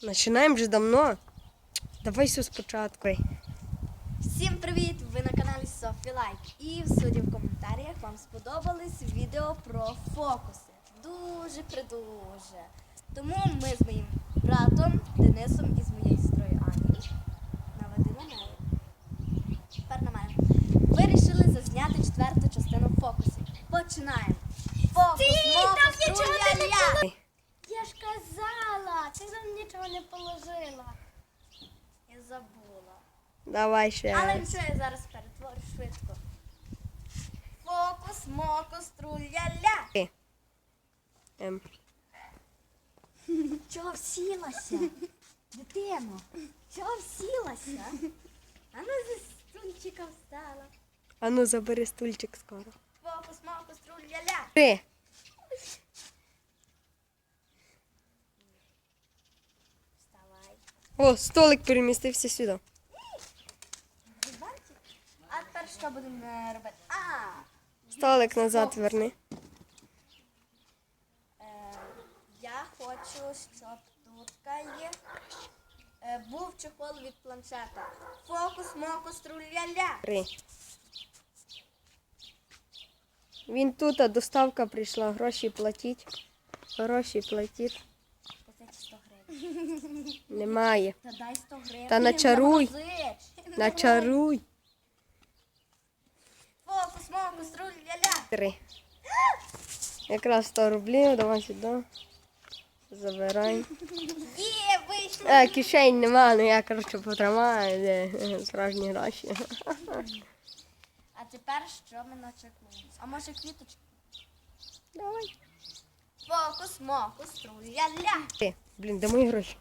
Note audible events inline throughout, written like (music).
Починаємо вже давно. Давай все спочатку. Всім привіт! Ви на каналі Софі Лайк. І судя в коментарях вам сподобались відео про фокуси. Дуже придуже. Тому ми з моїм братом Денисом і з моєю сестрою Ані наведи на неї. Тепер на мене. Вирішили зазняти четверту частину фокусів. Починаємо. Фокус, мокус, труля-ля. Я ж казала, ти нічого не положила. Я забула. Давай ще. Але нічого, я зараз перетворю швидко. Фокус, мокус, труля-ля. Ем. (laughs) Чого всілася? Дитино, чого всілася? А ну зі стульчика встала. А ну забери стульчик скоро. Фокус, мокус, труля-ля. Три. О, столик перемістився сюди. А тепер що будемо е, робити? А, Столик назад верни. е, я хочу, щоб тут є. Е, був чехол від планшета. Фокус, мокус, труля-ля. Три. Він тут, а доставка прийшла. Гроші платіть. Гроші платіть. 100 гривень. (laughs) Немає. Та дай 100 гривень. Та начаруй. (laughs) Начаруй. Фокус, мокус, труля-ля. Три. Якраз 100 рублів, давай сюди. Забирай. (laughs) Є, вийшло. Е, кишень нема, ну я коротше потримаю, де е, справжні гроші. А тепер що ми начекуємо? А може квіточки? Давай. Фокус, мокус, труля-ля. Ти, блін, де мої гроші?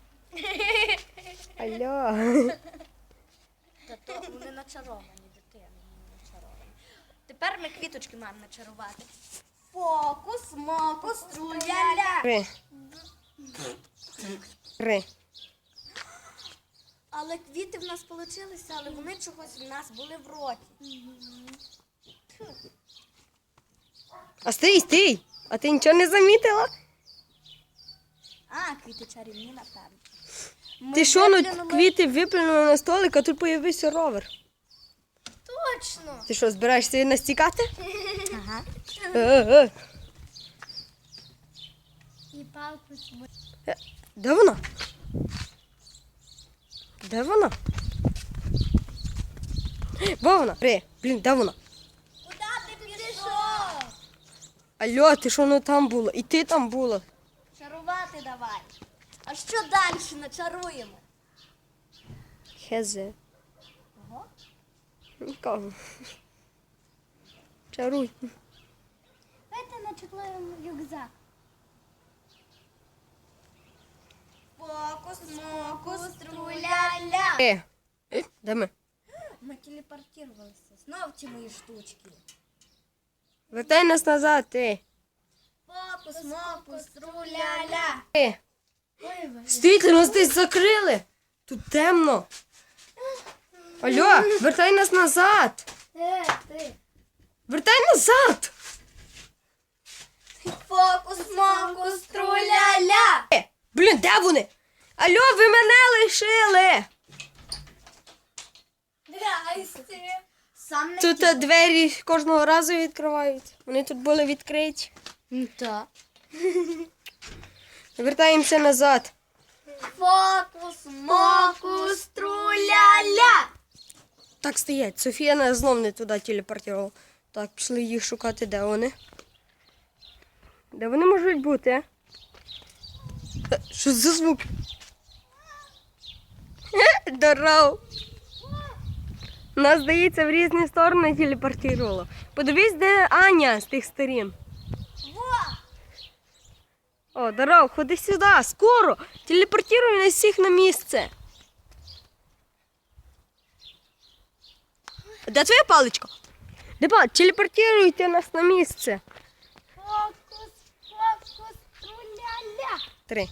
Алло. Та то вони начаровані, дитина, начаровані. Тепер ми квіточки маємо начарувати. Фокус, мокус, труля-ля. Три. Три. Але квіти в нас вийшли, але вони чогось в нас були в роті. А стій, стій! А ти нічого не замітила? А, квіти чарівні, напевно. Ти що, ну квіти виплюнули на столик, а тут появився ровер. Точно. Ти що, збираєшся її настікати? (laughs) Ага. Е, е, е. І палку. Е, Де вона? Де вона? Во вона? Ри, блін, де вона? Куди ти пішов? Алло, ти що ну там була? І ти там була. Чарувати давай. А що далі начаруємо? Хезе. Ого. Нікого. Чаруй. Дайте начеклаємо рюкзак. Фокус, мокус, труля-ля. Е, е, де ми? Ми телепортувалися. Знов ті мої штучки. Вертай нас назад, ти. Фокус, мокус, труля-ля. Е. Стійте, нас десь закрили. Тут темно. Алло, вертай нас назад. Е, ти. Вертай назад. Фокус, мокус, труля-ля. Е, Блін, де вони? Алло, ви мене лишили. Здрасте. Сам не Тут е, двері кожного разу відкриваються. Вони тут були відкриті. Так. Вертаємося назад. Фокус, мокус, труля-ля. Так стоять. Софія нас знов не туди телепортувала. Так, пішли їх шукати, де вони. Де вони можуть бути? Е, Що за звук? Здоров. Нас, здається, в різні сторони телепортувало. Подивись, де Аня з тих сторін. О, здоров, ходи сюди, скоро. Телепортируй нас всіх на місце. Де твоя паличка? Де паличка? Телепортируйте нас на місце. Фокус, фокус, труля-ля. Три.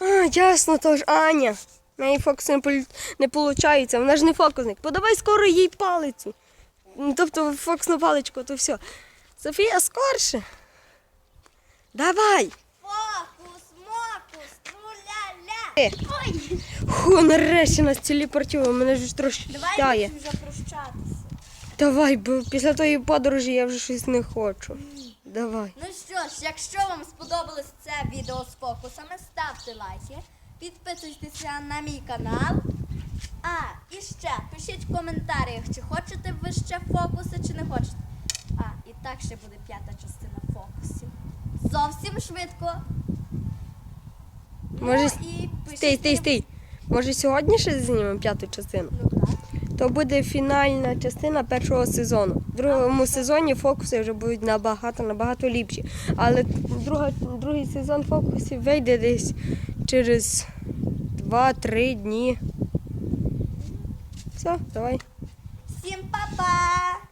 А, ясно, то ж Аня. В неї фокус не, полю- не виходить. Вона ж не фокусник. Подавай скоро їй палицю. Ну, Тобто фокусну паличку, то все. Софія, скорше. Давай. Фокус, мокус, труля-ля. Е. Ой! Ху, нарешті нас телепортували, мене ж трошки Давай вже прощатися. Давай, бо після тої подорожі я вже щось не хочу. Давай. Ну що ж, якщо вам сподобалось це відео з фокусами, ставте лайки, підписуйтеся на мій канал. А, і ще пишіть в коментарях, чи хочете ви ще фокуси, чи не хочете. А, і так ще буде п'ята частина фокусів. Зовсім швидко. Може, ну, Стій, стій, стій. Може сьогодні ще знімемо п'яту частину? Ну. То буде фінальна частина першого сезону. В другому сезоні фокуси вже будуть набагато набагато ліпші. Але друга, другий сезон фокусів вийде десь через 2-3 дні. Все, давай. Всім па-па!